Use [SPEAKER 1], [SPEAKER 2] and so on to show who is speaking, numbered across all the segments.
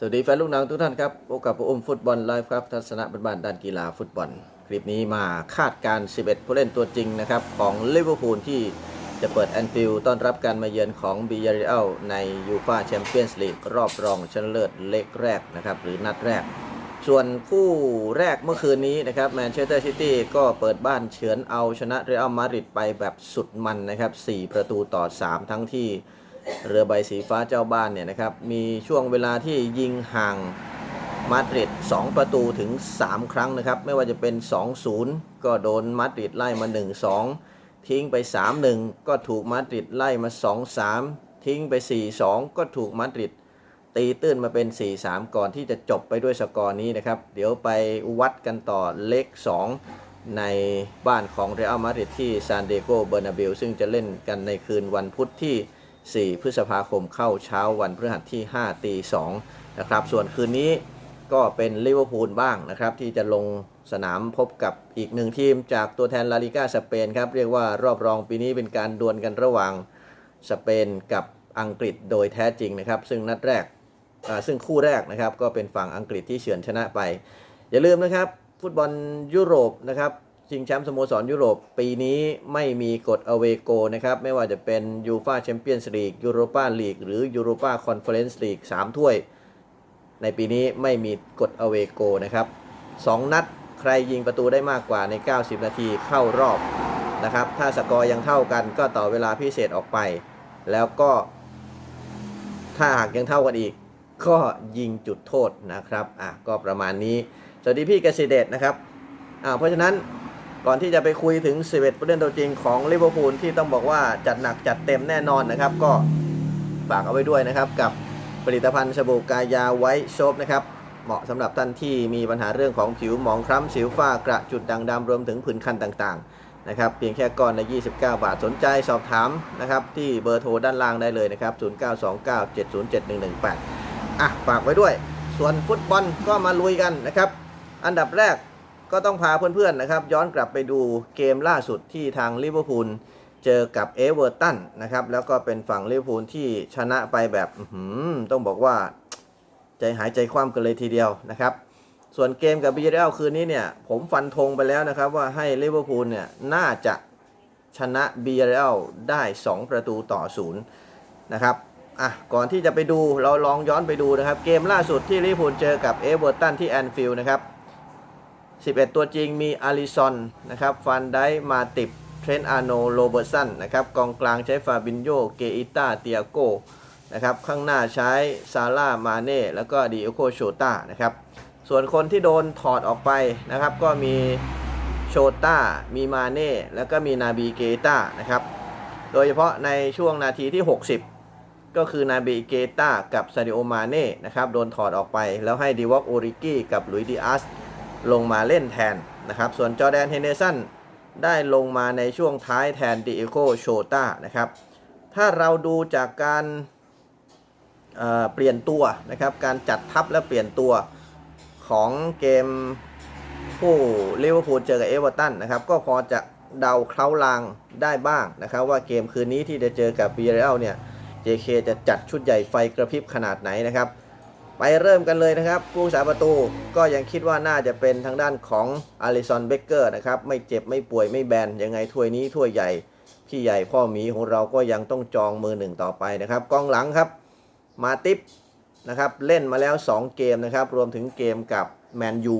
[SPEAKER 1] สวัสดีแฟนลูกหนังทุกท่านครับพบกับผมอุ้มฟุตบอลไลฟ์ครับ ทัศนะบ้านด้านกีฬาฟุตบอล คลิปนี้มาคาดการณ์11 ผู้เล่นตัวจริงนะครับ ของลิเวอร์พูลที่จะเปิดแอนฟิลด์ต้อนรับการมาเยือนของบียริเอลในยูฟาแชมเปี้ยนส์ลีกรอบรองชนะเลิศเล็กแรกนะครับ หรือนัดแรก ส่วนคู่แรกเมื่อคืนนี้นะครับแมนเชสเตอร์ซิตี้ก็เปิดบ้านเฉือนเอาชนะเรอัลมาดริดไปแบบสุดมันนะครับ 4 ประตูต่อ 3 ทั้งที่ เรือใบสีฟ้าเจ้าบ้านเนี่ยนะครับ มีช่วงเวลาที่ยิงห่างมาดริด2ประตูถึง 3 ครั้งนะครับ ไม่ว่าจะเป็น 2-0 ก็โดนมาดริดไล่มา 1-2 ทิ้งไป 3-1 ก็ถูกมาดริดไล่มา 2-3 ทิ้งไป 4-2 ก็ถูกมาดริดตีตื้นมาเป็น 4-3 ก่อนที่จะจบไปด้วยสกอร์นี้นะครับ เดี๋ยวไปวัดกันต่อเลข 2 ในบ้านของเรอัลมาดริดที่ซานเดโกเบอร์นาเบลซึ่งจะเล่นกันในคืนวันพุธที่ 4 พฤษภาคมเข้าเช้าวันพฤหัสที่5ตี2นะครับ ส่วนคืนนี้ก็เป็นลิเวอร์พูลบ้างนะครับ ที่จะลงสนามพบกับอีกหนึ่งทีมจากตัวแทนลาลิก้าสเปนครับ เรียกว่ารอบรองปีนี้เป็นการดวลกันระหว่างสเปนกับอังกฤษโดยแท้จริงนะครับ ซึ่งนัดแรกซึ่งคู่แรกนะครับ ก็เป็นฝั่งอังกฤษที่เฉือนชนะไป อย่าลืมนะครับ ฟุตบอลยุโรปนะครับ ชิงแชมป์สโมสรยุโรปปีนี้ไม่มีกฎอเวโกนะครับ ไม่ว่าจะเป็นยูฟาแชมเปี้ยนส์ลีกยูโรปาลีกหรือยูโรปาคอนเฟอเรนซ์ลีก3ถ้วย ในปีนี้ไม่มีกฎอเวโกนะครับ 2 นัดใครยิงประตูได้มากกว่าใน 90 นาทีเข้ารอบนะครับ ถ้าสกอร์ยังเท่ากันก็ต่อเวลาพิเศษออกไป แล้วก็ ถ้าหากยังเท่ากันอีก ก็ยิงจุดโทษนะครับอะก็ประมาณนี้ สวัสดีพี่เกษเดชนะครับอ่าเพราะฉะนั้น ก่อนที่จะไปคุยถึง 11ผู้เล่นตัวจริงของลิเวอร์พูลที่ต้องบอกว่าจัดหนักจัดเต็มแน่นอนนะครับ ก็ฝากเอาไว้ด้วยนะครับ กับผลิตภัณฑ์สบู่กายาไวท์โชบนะครับ เหมาะสำหรับท่านที่มีปัญหาเรื่องของผิวหมองคล้ำสิวฝ้ากระจุดด่างดำรวมถึงผื่นคันต่างๆนะครับเพียงแค่ก้อนละ29 บาทสนใจสอบถามนะครับที่เบอร์โทรด้านล่างได้เลยนะครับ 0929707118 อะฝากไว้ด้วย ส่วนฟุตบอลก็มาลุยกันนะครับ อันดับแรก ก็ต้องพาเพื่อนๆนะครับ ย้อนกลับไปดูเกมล่าสุดที่ทางลิเวอร์พูลเจอกับเอเวอร์ตันนะครับ แล้วก็เป็นฝั่งลิเวอร์พูลที่ชนะไปแบบต้องบอกว่า ใจหายใจคว่ำกันเลยทีเดียวนะครับ ส่วนเกมกับบีเรลคืนนี้เนี่ย ผมฟันธงไปแล้วนะครับว่าให้ลิเวอร์พูลเนี่ยน่าจะชนะบีเรลได้ 2 ประตูต่อศูนย์นะครับอะก่อนที่จะไปดูเราลองย้อนไปดูนะครับ เกมล่าสุดที่ลิเวอร์พูลเจอกับเอเวอร์ตันที่แอนฟิลด์นะครับ 11 ตัวจริงมีอาริซอนนะครับฟันไดมาติบเทรนอาโนโรเบอร์สันนะครับกองกลางใช้ฟาบินโยเกอิต้าเตียโกนะครับข้างหน้าใช้ซาร่ามาเน่แล้วก็ดิโอโคโชต้านะครับส่วนคนที่โดนถอดออกไปนะครับ ก็มีโชต้ามีมาเน่แล้วก็มีนาบีเกต้านะครับโดยเฉพาะในช่วงนาทีที่ 60 ก็คือนาบีเกต้ากับซาดิโอมาเน่นะครับโดนถอดออกไปแล้วให้ดิวอกโอริกี้กับลุยดิอัส ลงมาเล่นแทนนะครับ ส่วนจอแดนเฮนเดสันได้ลงมาในช่วงท้ายแทนดิเอโกโชตานะครับ ถ้าเราดูจากการเเปลี่ยนตัวนะครับ การจัดทัพและเปลี่ยนตัวของเกมผู้ลิเวอร์พูลเจอกับเอเวอร์ตันนะครับ ก็พอจะเดาเคล้าลางได้บ้างนะครับ ว่าเกมคืนนี้ที่จะเจอกับบีเรลเนี่ย JK จะจัดชุดใหญ่ไฟกระพริบขนาดไหนนะครับ ไปเริ่มกันเลยนะครับผู้สาประตูก็ยังคิดว่าน่าจะเป็นทางด้านของอาริซอนเบเกอร์นะครับไม่เจ็บไม่ป่วยไม่แบนยังไงถ้วยนี้ถ้วยใหญ่พี่ใหญ่พ่อหมีของเราก็ยังต้องจองมือหนึ่งต่อไปนะครับกองหลังครับมาติปนะครับเล่นมาแล้ว 2 เกมนะครับรวมถึงเกมกับแมนยู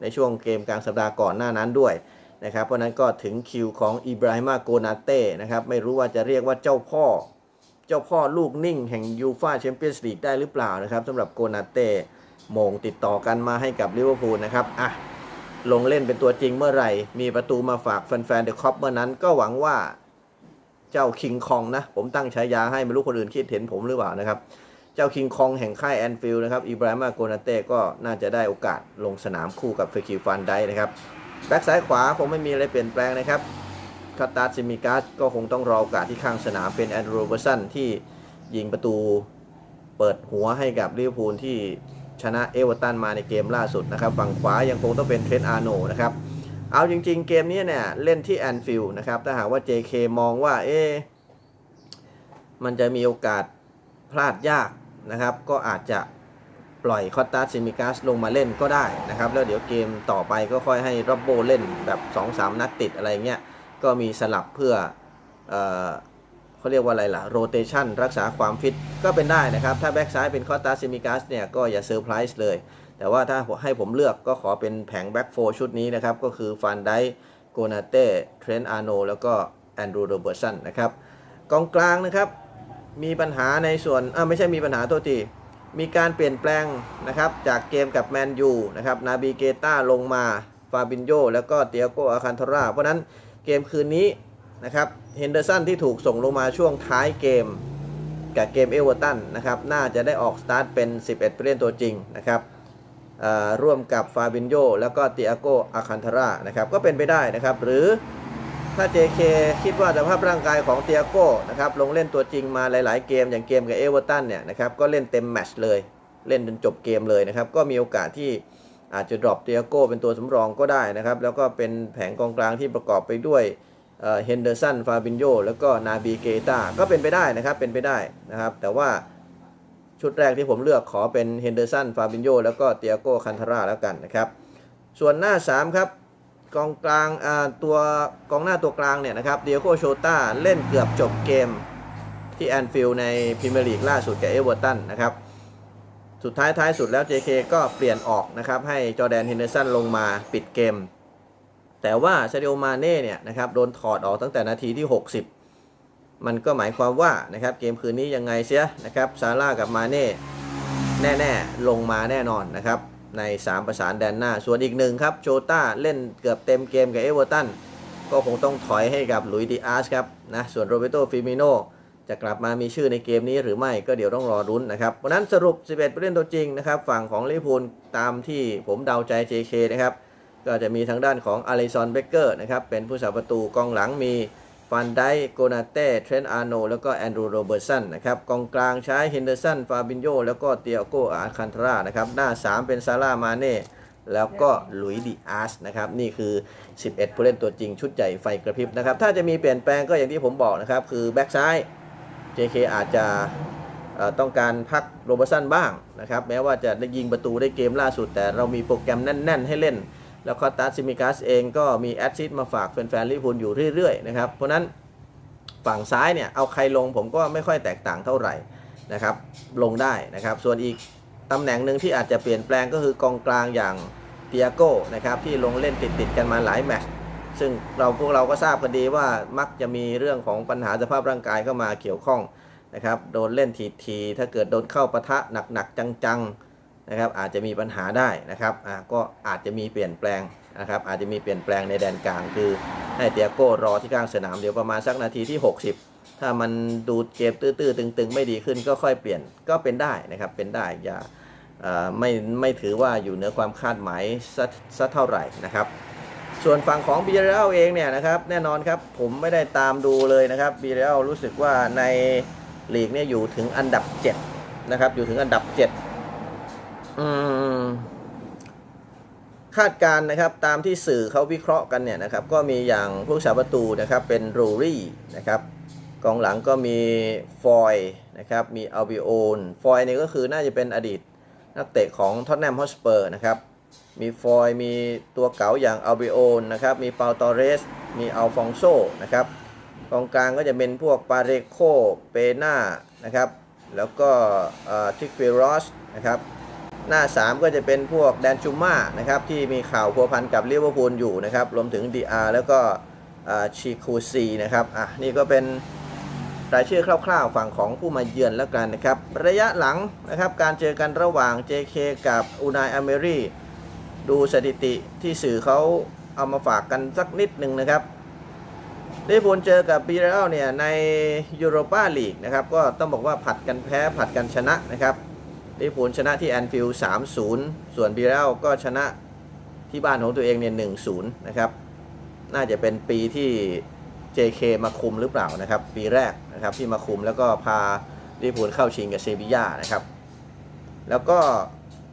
[SPEAKER 1] ในช่วงเกมกลางสัปดาห์ก่อนหน้านั้นด้วยนะครับเพราะฉะนั้นก็ถึงคิวของอิบราฮิมาโกนาเต้นะครับไม่รู้ว่าจะเรียกว่าเจ้าพ่อ เจ้าพ่อลูกนิ่งแห่งยูฟาแชมเปี้ยนส์ลีกได้หรือเปล่านะครับสำหรับโกนาเต้โมงติดต่อกันมาให้กับลิเวอร์พูลนะครับอะลงเล่นเป็นตัวจริงเมื่อไหร่ มีประตูมาฝากแฟนๆเดอะคอปเมื่อนั้นก็หวังว่าเจ้าคิงคองนะ ผมตั้งฉายาให้ไม่รู้คนอื่นคิดเห็นผมหรือเปล่านะครับ เจ้าคิงคองแห่งค่ายแอนฟิลด์นะครับอิบราฮิมาโกนาเต้ก็น่าจะได้โอกาสลงสนามคู่กับเฟคิวฟันได้นะครับแบ็กซ้ายขวาคงไม่มีอะไรเปลี่ยนแปลงนะครับ คาตาซิมิกัสก็คงต้องรอโอกาสที่ข้างสนามเป็นแอนดรูเบอร์สันที่ยิงประตูเปิดหัวให้กับลิเวอร์พูลที่ชนะเอเวอร์ตันมาในเกมล่าสุดนะครับฝั่งขวายังคงต้องเป็นเทรนต์อาร์โนนะครับเอาจริงๆเกมนี้เนี่ยเล่นที่แอนฟิลด์นะครับถ้าหากว่า JK มองว่าเอ๊ะมันจะมีโอกาสพลาดยากนะครับ ก็อาจจะปล่อยคอตตาซิมิกัสลงมาเล่นก็ได้นะครับ แล้วเดี๋ยวเกมต่อไปก็ค่อยให้ร็อบโบเล่นแบบ 2-3 นัดติดอะไรเงี้ย ก็มีสลับเพื่อเเขาเรียกว่าอะไรล่ะโรเตชันรักษาความฟิตก็เป็นได้นะครับ ถ้าแบ็กซ้ายเป็นคอตาซิมิกัสเนี่ยก็อย่าเซอร์ไพรส์เลย แต่ว่าถ้าให้ผมเลือกก็ขอเป็นแผงแบ็กโฟชุดนี้นะครับ ก็คือฟันไดโกนาเต้เทรนอาโนแล้วก็แอนดรูโรเบอร์สันนะครับกองกลางนะครับมีปัญหาในส่วนอ่าไม่ใช่มีปัญหาตัวทีมีการเปลี่ยนแปลงนะครับจากเกมกับแมนยูนะครับนาบีเกต้าลงมาฟาบินโยแล้วก็เตียโกอาคันทราเพราะนั้น เกมคืนนี้นะครับเฮนเดอร์สันที่ถูกส่งลงมาช่วงท้ายเกมกับเกมเอเวอร์ตันนะครับน่าจะได้ออกสตาร์ทเป็น 11ผู้เล่นตัวจริงนะครับร่วมกับฟาบินโยแล้วก็เตียโกอาคันทรานะครับก็เป็นไปได้นะครับ หรือถ้า JK คิดว่าสภาพร่างกายของเตียโกนะครับลงเล่นตัวจริงมาหลาย ๆ เกมอย่างเกมกับเอเวอร์ตันเนี่ยนะครับก็เล่นเต็มแมตช์เลย เล่นจนจบเกมเลยนะครับ ก็มีโอกาสที่ อาจจะดรอปเตียโกเป็นตัวสำรองก็ได้นะครับ แล้วก็เป็นแผงกองกลางที่ประกอบไปด้วยเฮนเดอร์สัน ฟาบินโยแล้วก็นาบีเกตาก็เป็นไปได้นะครับ เป็นไปได้นะครับ แต่ว่าชุดแรกที่ผมเลือกขอเป็นเฮนเดอร์สัน ฟาบินโยแล้วก็เตียโกคันทราแล้วกันนะครับ ส่วนหน้า 3 ครับ กองกลางตัวกองหน้าตัวกลางเนี่ยนะครับเดียโกโชต้า เล่นเกือบจบเกมที่แอนฟิลด์ในพรีเมียร์ลีกล่าสุดกับเอเวอร์ตันนะครับ สุดท้ายท้ายสุดแล้ว JK ก็เปลี่ยนออกนะครับ ให้จอแดนเฮนเดอร์สันลงมาปิดเกม แต่ว่าซาดิโอมาเน่เนี่ยนะครับโดนถอดออกตั้งแต่นาทีที่ 60 มันก็หมายความว่านะครับเกมคืนนี้ยังไงเสียนะครับซาร่ากับมาเน่แน่ๆ ลงมาแน่นอนนะครับ ใน 3 ประสานแดนหน้า ส่วนอีกหนึ่งครับโชต้าเล่นเกือบเต็มเกมกับเอเวอร์ตันก็คงต้องถอยให้กับลุยดิอาสครับนะส่วนโรเบโตฟิมิโน จะกลับมามีชื่อในเกมนี้หรือไม่ก็เดี๋ยวต้องรอรุ้นนะครับวันนั้นสรุป 11ผู้เล่นตัวจริงนะครับฝั่งของลิเวอร์พูลตามที่ผมเดาใจ JK นะครับก็จะมีทางด้านของอลิซอนเบเกอร์นะครับเป็นผู้สาประตูกองหลังมีฟันไดโกนาเต้เทรนอาร์โนแล้วก็แอนดรูโรเบอร์สันนะครับกองกลางใช้เฮนเดอร์สันฟาบินโยแล้วก็เตียโกอาคันทรานะครับหน้า 3 เป็นซาร่ามาเน่แล้วก็หลุยดิอาสนะครับนี่คือ 11 ผู้เล่นตัวจริงชุดใหญ่ไฟกระพริบนะครับถ้าจะมีเปลี่ยนแปลงก็อย่างที่ผมบอกนะครับคือแบ็กซ้าย JK อาจจะต้องการพักโรบสันบ้างนะครับแม้ว่าจะได้ยิงประตูได้เกมล่าสุด แต่เรามีโปรแกรมแน่น ๆ ให้เล่น แล้วคอตัสซิมิกัสเองก็มีแอดซิสมาฝากแฟนๆลิพูลอยู่เรื่อยๆนะครับเพราะฉะนั้นฝั่งซ้ายเนี่ยเอาใครลงผมก็ไม่ค่อยแตกต่างเท่าไหร่นะครับลงได้นะครับ ส่วนอีกตำแหน่งหนึ่งที่อาจจะเปลี่ยนแปลงก็คือกองกลางอย่างเตียโก้นะครับที่ลงเล่นติดๆกันมาหลายแมตช์ ซึ่งเราพวกเราก็ทราบกันดีว่ามักจะมีเรื่องของปัญหาสภาพร่างกายเข้ามาเกี่ยวข้องนะครับ โดนเล่นทีๆถ้าเกิดโดนเข้าปะทะหนักๆจังๆนะครับอาจจะมีปัญหาได้นะครับอ่าก็อาจจะมีเปลี่ยนแปลงนะครับอาจจะมีเปลี่ยนแปลงในแดนกลางคือให้เตียโก้รอที่กลางสนามเดี๋ยวประมาณสักนาทีที่ 60 ถ้ามันดูเกมตื้อๆตึงๆ ไม่ดีขึ้นก็ค่อยเปลี่ยนก็เป็นได้นะครับเป็นได้อย่าไม่ไม่ถือว่าอยู่เหนือความคาดหมายสักเท่าไหร่นะครับ ส่วนฝั่งของบีเรลเองเนี่ยนะครับแน่นอนครับผมไม่ได้ตามดูเลยนะครับบีเรลรู้สึกว่าในลีกเนี่ยอยู่ถึงอันดับ7นะครับอยู่ถึงอันดับ7อืมคาดการณ์นะครับตามที่สื่อเขาวิเคราะห์กันเนี่ยนะครับก็มีอย่างผู้สาประตูนะครับเป็นรูรี่นะครับกองหลังก็มีฟอยนะครับมีอัลบิโอนฟอยนี่ก็คือน่าจะเป็นอดีตนักเตะของท็อตแนมฮอสเปอร์นะครับ มีฟอยมีตัวเก๋าอย่างอัลเบโอนนะครับ มีเปาตอเรส มีอัลฟองโซนะครับกองกลางก็จะเป็นพวกปาเรโคเปน่านะครับ แล้วก็ทิกเฟรอสนะครับ หน้า 3 ก็จะเป็นพวกแดนจูม่านะครับ ที่มีข่าวพัวพันกับลิเวอร์พูลอยู่นะครับ รวมถึงดีอาร์แล้วก็ชิคูซีนะครับ อะ นี่ก็เป็นรายชื่อคร่าวๆ ฝั่งของผู้มาเยือนแล้วกันนะครับ ระยะหลังนะครับ การเจอกันระหว่าง JK กับอูนายอเมรี ดูสถิติที่สื่อเขาเอามาฝากกันสักนิดหนึ่งนะครับลิเวอร์พูลเจอกับบีเรลเนี่ยในยูโรปาลีกนะครับก็ต้องบอกว่าผัดกันแพ้ผัดกันชนะนะครับลิเวอร์พูลชนะที่แอนฟิลด์3-0ส่วนบีเรลก็ชนะที่บ้านของตัวเองเนี่ย1-0นะครับน่าจะเป็นปีที่ JK มาคุมหรือเปล่านะครับ ปีแรกนะครับที่มาคุมแล้วก็พาลิเวอร์พูลเข้าชิงกับเซบีย่านะครับ แล้วก็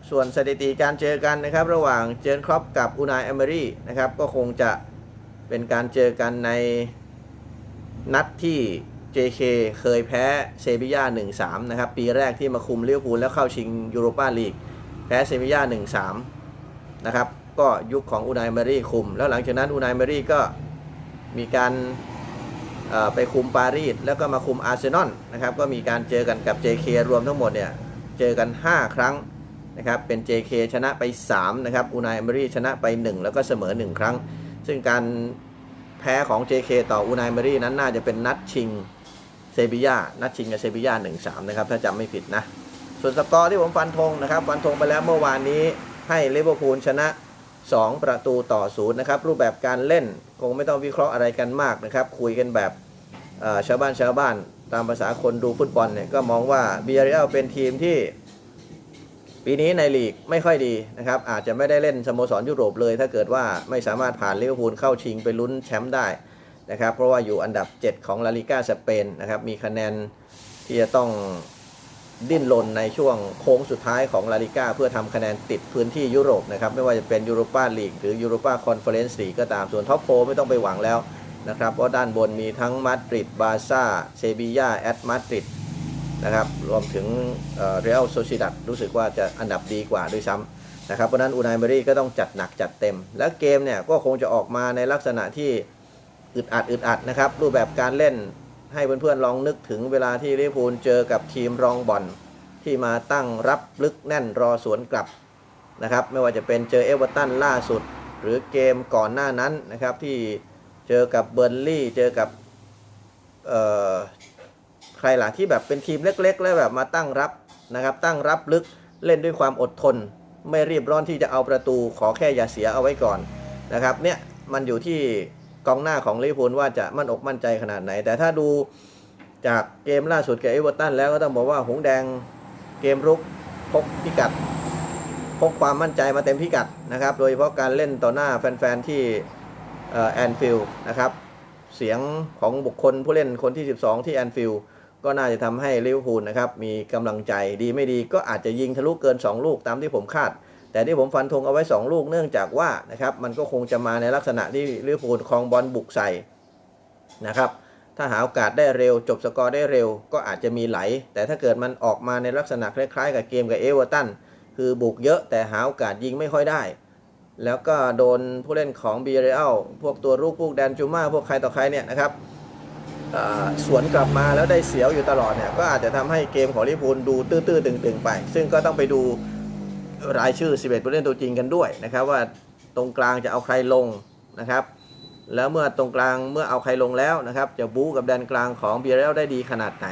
[SPEAKER 1] ส่วนสถิติการเจอกันนะครับ ระหว่างเจนครอปกับอูนายเอเมรี่นะครับก็คงจะเป็นการเจอกันในนัดที่ JK เคยแพ้เซบีย่า1-3 นะครับ ปีแรกที่มาคุมเลิเวอร์พูลแล้วเข้าชิงยูโรปาลีก แพ้เซบีย่า1-3 นะครับ ก็ยุคของอูนายเมรี่คุม แล้วหลังจากนั้นอูนายเมรี่ก็มีการไปคุมปารีสแล้วก็มาคุมอาร์เซนอลนะครับ ก็มีการเจอกันกับ JK รวมทั้งหมดเนี่ย เจอกัน 5 ครั้ง นะครับเป็น JK ชนะไป 3 นะครับอูนายเมรี่ชนะไป 1 แล้วก็เสมอ 1 ครั้ง ซึ่งการแพ้ของ JK ต่ออูนายเมรี่นั้นน่าจะเป็นนัดชิงเซบียานัดชิงกับเซบีย่า1-3 นะครับ ถ้าจำไม่ผิดนะ ส่วนสกอร์ที่ผมฟันธงนะครับ ฟันธงไปแล้วเมื่อวานนี้ให้ลิเวอร์พูลชนะ 2 ประตูต่อศูนย์นะครับ รูปแบบการเล่นคงไม่ต้องวิเคราะห์อะไรกันมากนะครับ คุยกันแบบชาวบ้านชาวบ้านตามภาษาคนดูฟุตบอลเนี่ยก็มองว่าเบียร์เรลเป็นทีมที่ ปีนี้ในลีกไม่ค่อยดีนะครับอาจจะไม่ได้เล่นสโมสรยุโรปเลย ถ้าเกิดว่าไม่สามารถผ่านลิเวอร์พูลเข้าชิงไปลุ้นแชมป์ได้นะครับเพราะว่าอยู่อันดับ 7 ของลาลิก้าสเปนนะครับมีคะแนนที่จะต้องดิ้นรนในช่วงโค้งสุดท้ายของลาลิก้าเพื่อทำคะแนนติดพื้นที่ยุโรปนะครับไม่ว่าจะเป็นยูโรปาลีกหรือยูโรปาคอนเฟอเรนซ์ลีกก็ตามส่วนท็อปโฟไม่ต้องไปหวังแล้วนะครับเพราะด้านบนมีทั้งมาดริดบาร์ซ่าเซบียาแอตมาดริด นะครับรวมถึงเรอัลโซซิดัดรู้สึกว่าจะอันดับดีกว่าด้วยซ้ำนะครับเพราะนั้นอูนายเมรี่ก็ต้องจัดหนักจัดเต็ม และเกมเนี่ยก็คงจะออกมาในลักษณะที่อึดอัดอึดอัดนะครับรูปแบบการเล่นให้เพื่อนๆลองนึกถึงเวลาที่ลิเวอร์พูลเจอกับทีมรองบอลที่มาตั้งรับลึกแน่นรอสวนกลับนะครับไม่ว่าจะเป็นเจอเอเวอร์ตันล่าสุด หรือเกมก่อนหน้านั้นนะครับที่เจอกับเบอร์นลี่เจอกับเอ่อ ใครล่ะที่แบบเป็นทีมเล็ก ๆ แล้วแบบมาตั้งรับนะครับ ตั้งรับลึกเล่นด้วยความอดทน ไม่รีบร้อนที่จะเอาประตูขอแค่อย่าเสียเอาไว้ก่อนนะครับเนี่ยมันอยู่ที่กองหน้าของลิเวอร์พูลว่าจะมั่นอกมั่นใจขนาดไหน แต่ถ้าดูจากเกมล่าสุดกับเอเวอร์ตันแล้วก็ต้องบอกว่าหงแดงเกมรุกพกพิกัดพกความมั่นใจมาเต็มพิกัดนะครับ โดยเฉพาะการเล่นต่อหน้าแฟน ๆ ที่แอนฟิลด์นะครับ เสียงของบุคคลผู้เล่นคนที่ 12 ที่แอนฟิลด์ ก็น่าจะทำให้ลิเวอร์พูลนะครับมีกำลังใจดีไม่ดีก็อาจจะยิงทะลุเกิน 2 ลูกตามที่ผมคาด แต่ที่ผมฟันธงเอาไว้ 2 ลูกเนื่องจากว่านะครับมันก็คงจะมาในลักษณะที่ลิเวอร์พูลครองบอลบุกใส่นะครับถ้าหาโอกาสได้เร็ว จบสกอร์ได้เร็ว ก็อาจจะมีไหล แต่ถ้าเกิดมันออกมาในลักษณะคล้ายๆ กับเกมกับเอเวอร์ตันคือบุกเยอะแต่หาโอกาสยิงไม่ค่อยได้ แล้วก็โดนผู้เล่นของบีเรลพวกตัวรุกพวกแดนจูมาพวกใครต่อใครเนี่ยนะครับ สวนกลับมาแล้วได้เสียวอยู่ตลอดเนี่ยก็อาจจะทำให้เกมของลิเวอร์พูลดูตื้อๆตึงๆไป ซึ่งก็ต้องไปดูรายชื่อ 11ผู้เล่นตัวจริงกันด้วยนะครับว่าตรงกลางจะเอาใครลงนะครับ แล้วเมื่อตรงกลางเมื่อเอาใครลงแล้วนะครับจะบู๊กับแดนกลางของเบีเรลได้ดีขนาดไหน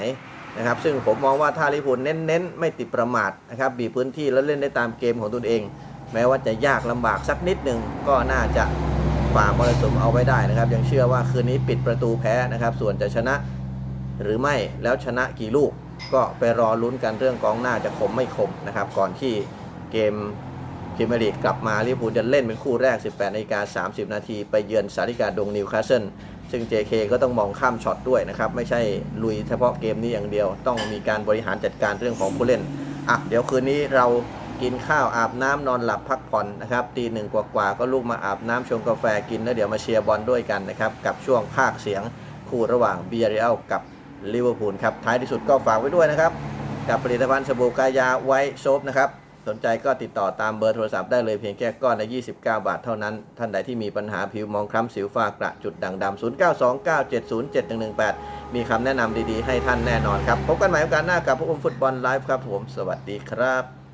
[SPEAKER 1] นะครับซึ่งผมมองว่าถ้าลิพูลเน้นๆ ไม่ติดประมาทนะครับบีบพื้นที่แล้วเล่นได้ตามเกมของตนเอง แม้ว่าจะยากลำบากสักนิดหนึ่งก็น่าจะ ฝ่ามรสุมเอาไว้ได้นะครับ ยังเชื่อว่าคืนนี้ปิดประตูแพ้นะครับ ส่วนจะชนะหรือไม่แล้วชนะกี่ลูก ก็ไปรอลุ้นกันเรื่องกองหน้าจะคมไม่คมนะครับ ก่อนที่เกมพรีเมียร์ลีกกลับมาลิเวอร์พูลจะเล่นเป็นคู่แรก 18นาฬิกา30 นาทีไปเยือนสาริกาดงนิวคาสเซิลซึ่ง JK ก็ต้องมองข้ามช็อตด้วยนะครับ ไม่ใช่ลุยเฉพาะเกมนี้อย่างเดียว ต้องมีการบริหารจัดการเรื่องของผู้เล่นอะเดี๋ยวคืนนี้เรา กินข้าวอาบน้ำนอนหลับพักผ่อนนะครับตีหนึ่งกว่าๆก็ลูกมาอาบน้ำชงกาแฟกินแล้วเดี๋ยวมาเชียร์บอลด้วยกันนะครับ กับช่วงภาคเสียงคู่ระหว่างเบียร์เรอัลกับลิเวอร์พูลครับท้ายที่สุดก็ฝากไว้ด้วยนะครับ กับผลิตภัณฑ์สบู่กายาไวท์โซฟนะครับสนใจก็ติดต่อตามเบอร์โทรศัพท์ได้เลยเพียงแค่ก้อนละ 29 บาทเท่านั้น ท่านใดที่มีปัญหาผิวมองคล้ำสิวฝ้ากระจุดด่างดำ0929707118 มีคำแนะนำดีๆ ให้ท่านแน่นอนครับ พบกันใหม่โอกาสหน้ากับพวกผมฟุตบอลไลฟ์ครับผม สวัสดีครับ